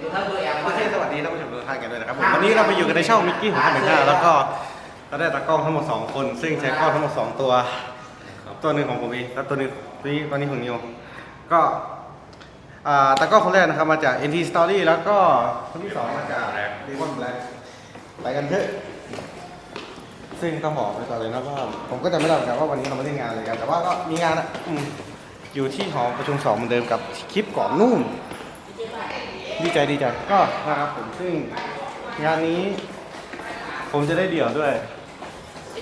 โอเคสวัสดีท่านผู้ชมทุกท่านกันด้วยนะครับผมวันนี้เราไปอยู่กันในช่องมิกกี้ของหนึ่งห้าแล้วก็เราได้ตากล้องทั้งหมด 2 คน ซึ่งใช้กล้องทั้งหมด 2 ตัว ตัวหนึ่งของผมเองแล้วตัวหนึ่งนี่ตัวนี้ของนิวก็อ่าตากล้องคนแรกนะครับมาจาก NT Story แล้วก็คนที่สองมาจาก Demon Black ไปกันเถอะ ซึ่งต้องบอกไปก่อนเลยนะว่าผมก็จะไม่ได้เหมือนกันว่าวันนี้เราไม่ได้งานอะไรกัน แต่ว่าก็มีงานอะอืมอยู่ที่หอประชุมสองเหมือนเดิมกับคลิปก่อนนู่น ดีใจดีใจก็นะครับผมซึ่งงานนี้ ผมจะได้เดี่ยวด้วย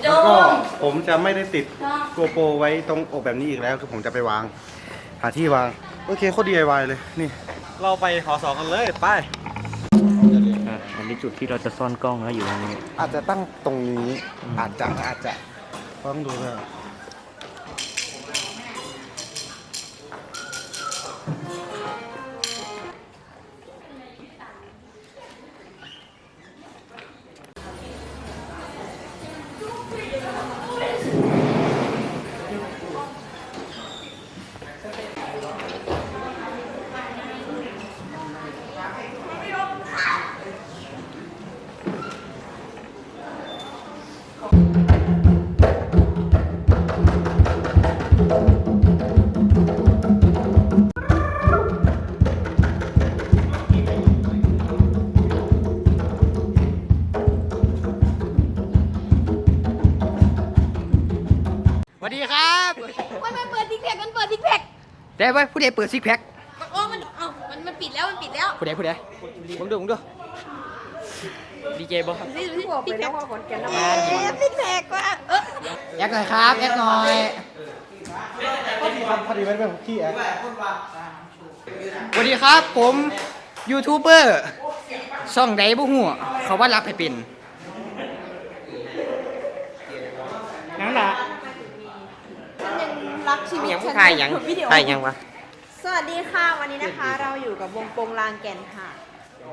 แล้วก็ผมจะไม่ได้ติดโกโปรไว้ตรงอกแบบนี้อีกแล้ว คือผมจะไปวาง หาที่วาง โอเคโคตร DIY เลยนี่เราไปหอสองกันเลยไปอะอันนี้จุดที่เราจะซ่อนกล้องแล้วอยู่ตรงนี้ อาจจะตั้งตรงนี้อาจจะอาจจะต้องดูด้ว คแต่ว่าผู้ใดเปิดซิกแพคโอ้มันเอ้ามันมันปิดแล้วมันปิดแล้วผู้ใดผู้ใดผมดูผมดูดีเจบอครับนี่ดูที่ทิกแพคขอนแก่นนะทิกแพคว่าเออแอคหน่อยครับแอคหน่อยพอดีครับพอดีไม่เป็นขี้แอคสวัสดีครับผมยูทูบเบอร์ช่องใดบุหัวเขาว่ารับให้เป็นนั่นแหละ ฉันยังรัก ชีวิตยังฉันถ่ายยังวิดีโอถ่ายยังวะสวัสดีค่ะวันนี้นะคะ เราอยู่กับวงโปงลางแก่นค่ะ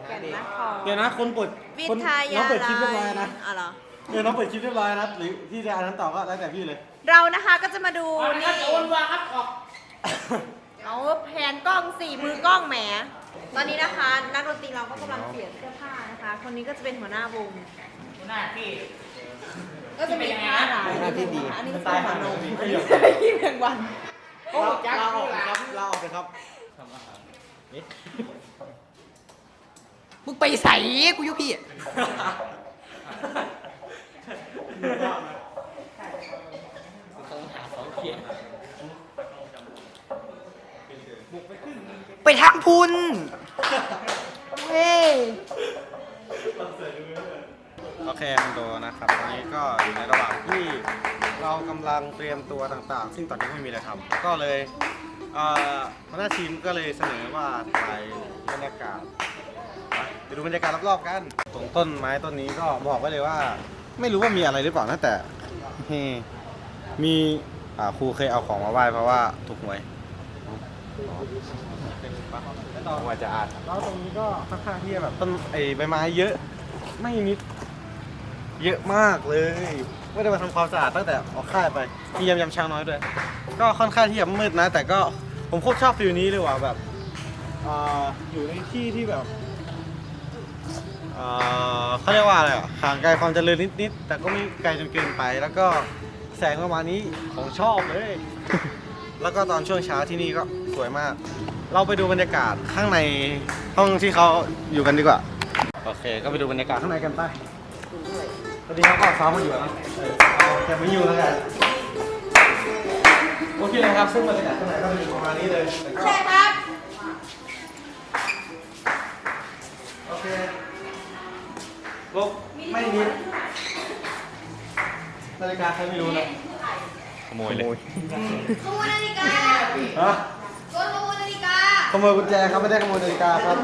แก่นนครเดี๋ยวนะคนเปิดวิคนทน้ยาองเปิดคลิปเรียบลัร้อยยนะอ๋อเหรอ เดี๋ยวน้องเปิดคลิปเรียบร้อยนะหรือพี่จะอ่านนั้นต่อก็แล้วแต่พี่เลย เรานะคะก็จะมาดูนี่เอาแผนกล้องสี่มือกล้องแหม ตอนนี้นะคะ นักดนตรีเราก็กำลังเปลี่ยนเสื้อผ้านะคะ คนนี้ก็จะเป็นหัวหน้าวง หัวหน้าที่ ก็จะมีผ้าหลายหัวหน้าที่ดีอันนี้ก็เป็นหัวนมอันนี้ที่เพียงวันเราเราออกเลยครับเราออกเลยครับมึงไปใส่กูอยุพี่ไปทางพุนเฮ้ย โอเคคอนโดนะครับตอนนี้ก็อยู่ในระหว่างที่เรากำลังเตรียมตัวต่างๆ ซึ่งตอนนี้ไม่มีอะไรทำก็เลยเอ่อหัวหน้าทีมก็เลยเสนอว่าถ่ายบรรยากาศไปดูบรรยากาศรอบๆกันตรงต้นไม้ต้นนี้ก็บอกไว้เลยว่า ไม่รู้ว่ามีอะไรหรือเปล่านะแต่เฮ้มีอ่าครูเคยเอาของมาไหว้เพราะว่าถูกหวยว่าจะอ่านแล้วตรงนี้ก็ค่อนข้างที่จะแบบต้นไอ้ใบไม้เยอะ ไม่นิด เยอะมากเลย ไม่ได้มาทำความสะอาดตั้งแต่ออกค่ายไป มียำยำช้างน้อยด้วย ก็ค่อนข้างที่จะมืดนะ แต่ก็ผมโคตรชอบฟิลนี้เลยว่ะแบบอ่าอยู่ในที่ที่แบบอ่าเขาเรียกว่าอะไรอะห่างไกลความเจริญนิดๆ แต่ก็ไม่ไกลจนเกินไป แล้วก็แสงประมาณนี้ของชอบเลย แล้วก็ตอนช่วงเช้าที่นี่ก็สวยมาก เราไปดูบรรยากาศข้างในห้องที่เขาอยู่กันดีกว่า โอเค ก็ไปดูบรรยากาศข้างในกันไป ตอนนี้เขาก็ซ้อมมาอยู่แล้วเออเอาแต่ไม่อยู่แล้วกันโอเคนะครับซึ่งบรรยากาศข้างในก็จะอยู่ประมาณนี้เลยแต่ก็ใช่ครับโอเคลบไม่นิดนาฬิกาใครไม่รู้นะขโมยเลยขโมยนาฬิกาฮะโดนขโมยนาฬิกาขโมยกุญแจครับไม่ได้ขโมยนาฬิกาครับ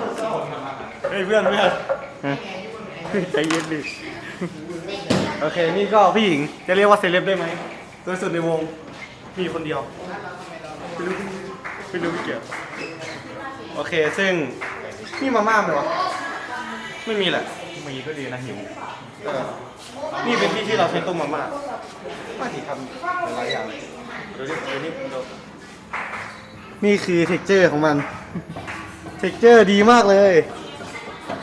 เฮ้ยเพื่อนเพื่อนใจเย็นดิ โอเค นี่ก็พี่หญิงจะเรียกว่าเซเลบได้ไหมสวยสุดในวงมีคนเดียวไม่รู้ไม่รู้ไม่เกี่ยวโอเค ซึ่งนี่มาม่าไหมวะไม่มีแหละมีก็ดีนะหิวเออนี่เป็นที่ที่เราใช้ต้มมาม่ามาถีทำหลายอย่างดูดิดูนี่ดูนี่คือเท็กเจอร์ของมัน เท็กเจอร์ดีมากเลย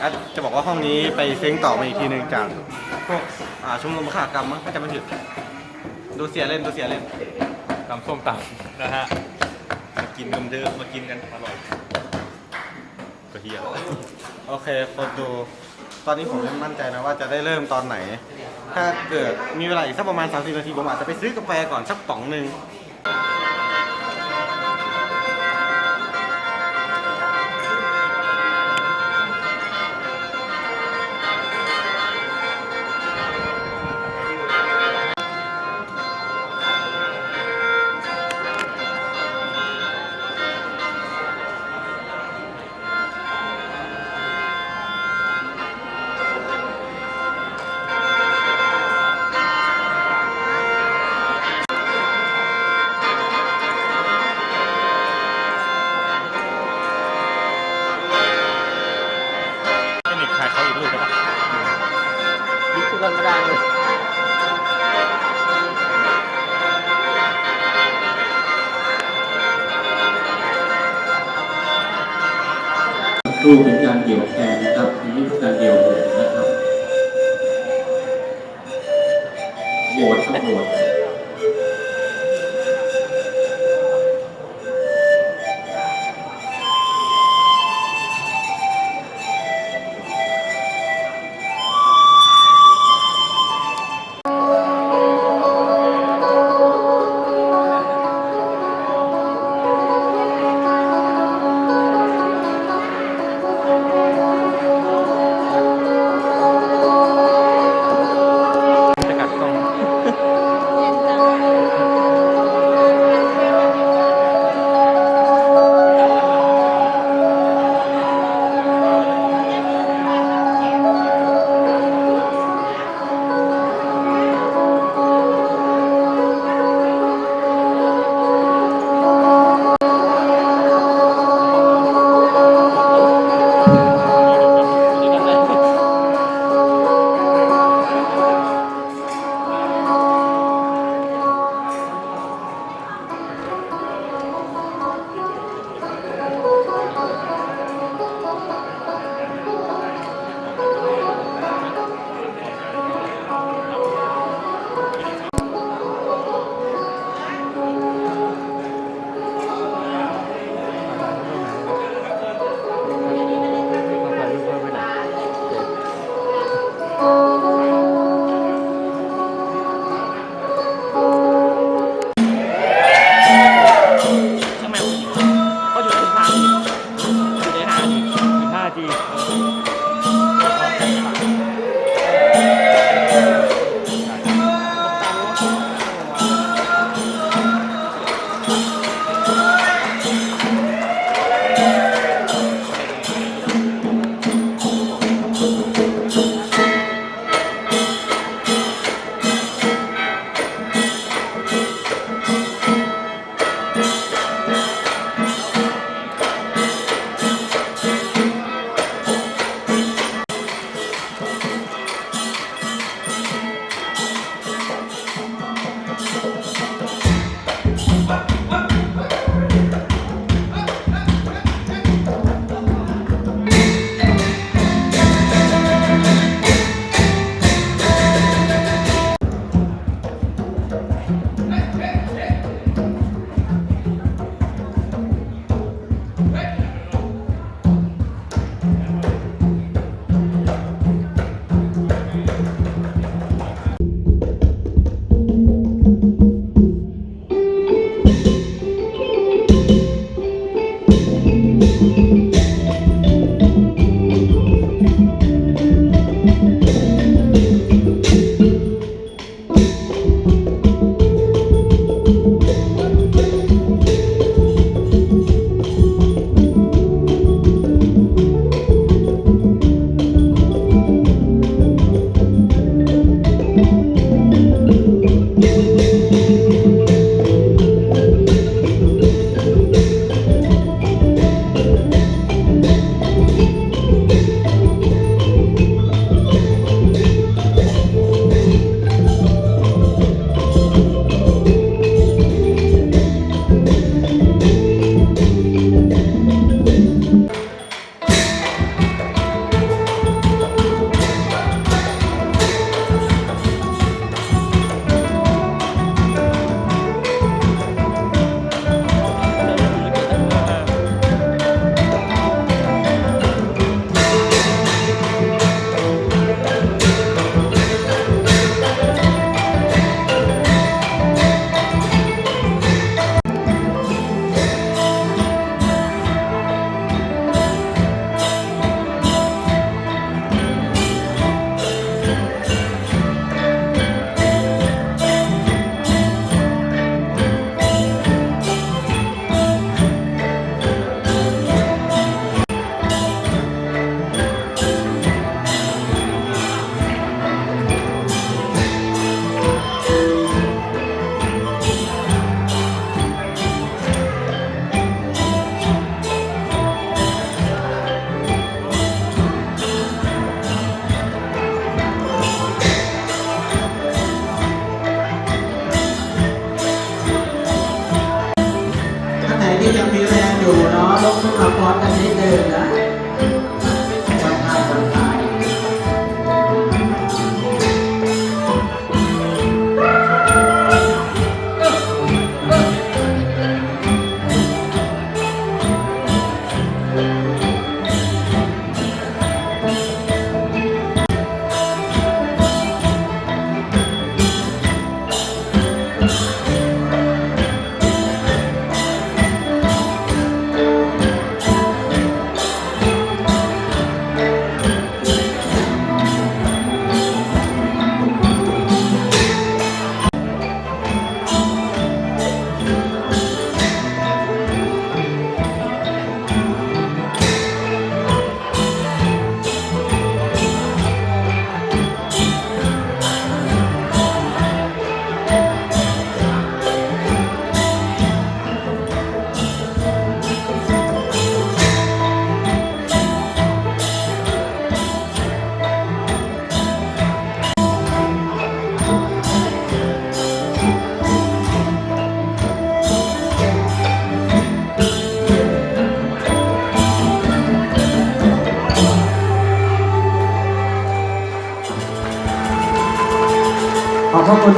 อะจะบอกว่าห้องนี้ไปเซ้งต่อมาอีกทีหนึ่งจากพวก อ่าชมรมขากรรมมั้งถ้าจะไม่ผิดดูเสียเล่นดูเสียเล่นตำส้มตำนะฮะ มากินกันเถอะมากินกันอร่อยก็เฮียโอเคคนดู ตอนนี้ผมยังมั่นใจนะว่าจะได้เริ่มตอนไหน ถ้าเกิดมีเวลาอีกสักประมาณ 30 นาทีผมอาจจะไปซื้อกาแฟก่อนสักป๋องหนึ่ง รูป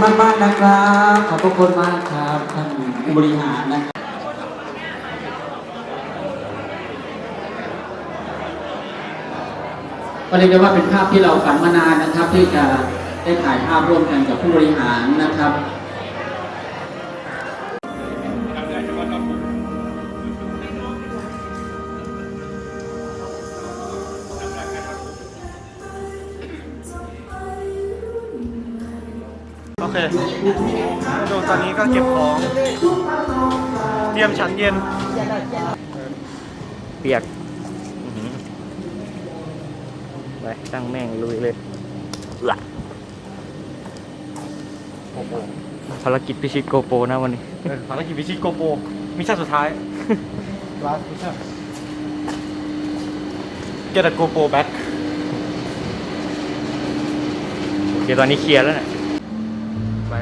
มากมากนะครับ ขอบพระคุณมากครับท่านผู้บริหารนะครับก็เรียกได้ว่าเป็นภาพที่เราฝันมานานนะครับ ที่จะได้ถ่ายภาพร่วมกันกับผู้บริหารนะครับ ดูตอนนี้ก็เก็บของ เตรียมฉันเย็น เปียกอื้อหือไปตั้งแม่งลุยเลยเอื้อภารกิจพิชิตโกโปรนะวันนี้เออภารกิจพิชิตโกโปรมิชชั่นสุดท้าย last mission get a GoPro back โอเคตอนนี้เคลียร์แล้วเนี่ยไป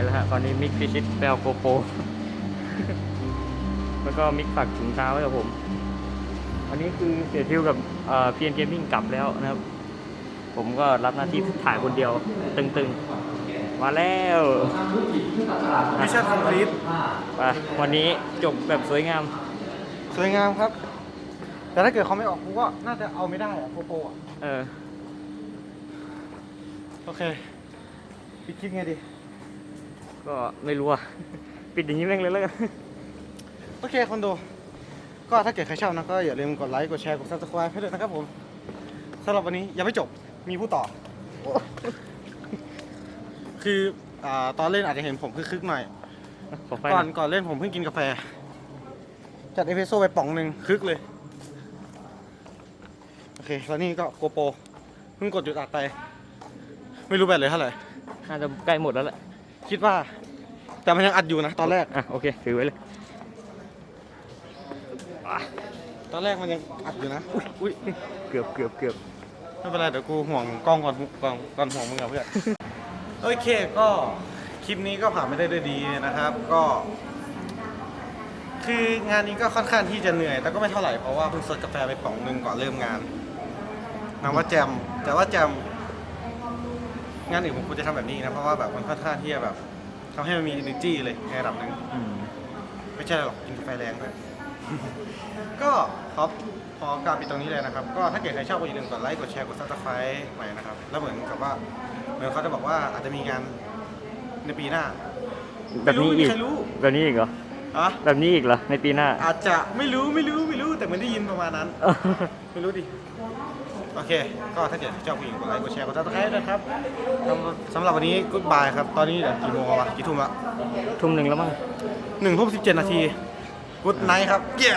แล้วฮะตอนนี้มิกพิชิตแปลโกโปรแล้วก็มิกฝากถุงเท้าไว้กับผม อันนี้คือเสียทิวกับเพียนเกมมิ่งกลับแล้วนะครับ ผมก็รับหน้าที่ถ่ายคนเดียว ตึงๆ มาแล้วมิชชั่นคอมพลีทไปวันนี้จบแบบสวยงาม สวยงามครับ แต่ถ้าเกิดเขาไม่ออกกูก็น่าจะเอาไม่ได้อะโกโปรอะเออ โอเคปิดคลิปไงดี ก็ไม่รู้อะปิดอย่างนี้แม่งเลยแล้วกันโอเคคนดูก็ถ้าเกิดใครชอบนะก็อย่าลืมกดไลค์กดแชร์กด subscribe ให้ด้วยนะครับผมสำหรับวันนี้ยังไม่จบมีผู้ต่อ คืออ่าตอนเล่นอาจจะเห็นผมคึกๆหน่อย ขอไฟก่อนหน่อยก่อนเล่นผมเพิ่งกินกาแฟ จัดเอสเปรสโซ่ไปป๋องหนึ่งคึกเลย โอเค แล้วนี่ก็โกโปรเพิ่งกดหยุดอัดไป ไม่รู้แบตเหลยเท่าไหร่ น่าจะใกล้หมดแล้วแหละ คิดว่า แต่มันยังอัดอยู่นะตอนแรก อะโอเคถือไว้เลยตอนแรกมันยังอัดอยู่นะอุ้ยเกือบเกือบเกือบไม่เป็นไรเดี๋ยวกูห่วงกล้องก่อนก่อนก่อนห่วงมึงกับเพื่อน โอเคก็คลิปนี้ก็ผ่านไม่ได้ด้วยดีนะครับ ก็ คืองานนี้ก็ค่อนข้างที่จะเหนื่อย แต่ก็ไม่เท่าไหร่เพราะว่าเพิ่งซดกาแฟไปป๋องหนึ่งก่อนเริ่มงานนับว่าแจมแต่ว่าแจม งานอื่นผมควรจะทำแบบนี้นะ เพราะว่าแบบมันค่อนข้างที่จะแบบทำให้มันมี energy เลยในระดับหนึ่งอืมไม่ใช่หรอกกินกาแฟแรงด้วย ก็ครับพอการปิดตรงนี้เลยนะครับ ก็ถ้าเกิดใครชอบก็อย่าลืมกดไลค์กดแชร์กดซับสไครต์ใหม่นะครับ แล้วเหมือนกับว่าเหมือนเขาจะบอกว่าอาจจะมีงานในปีหน้า แบบนี้อีก ไม่รู้ไม่มีใครรู้ แบบนี้อีกเหรออะแบบนี้อีกเหรอ ในปีหน้า อาจจะไม่รู้ไม่รู้ไม่รู้แต่เหมันได้ยินประมาณนั้น ไม่รู้ดิ โอเค ก็ถ้าเกิดชอบผู้หญิงกดไลค์กดแชร์กดซับสไครต์นะครับสำหรับสำหรับวันนี้กู๊ดบายครับ ตอนนี้เดี๋ยวกี่โมงแล้ววะกี่ทุ่มละทุ่มหนึ่งแล้วมั้งหนึ่งทุ่มสิบเจ็ดนาทีกู๊ดไนท์ครับ เย้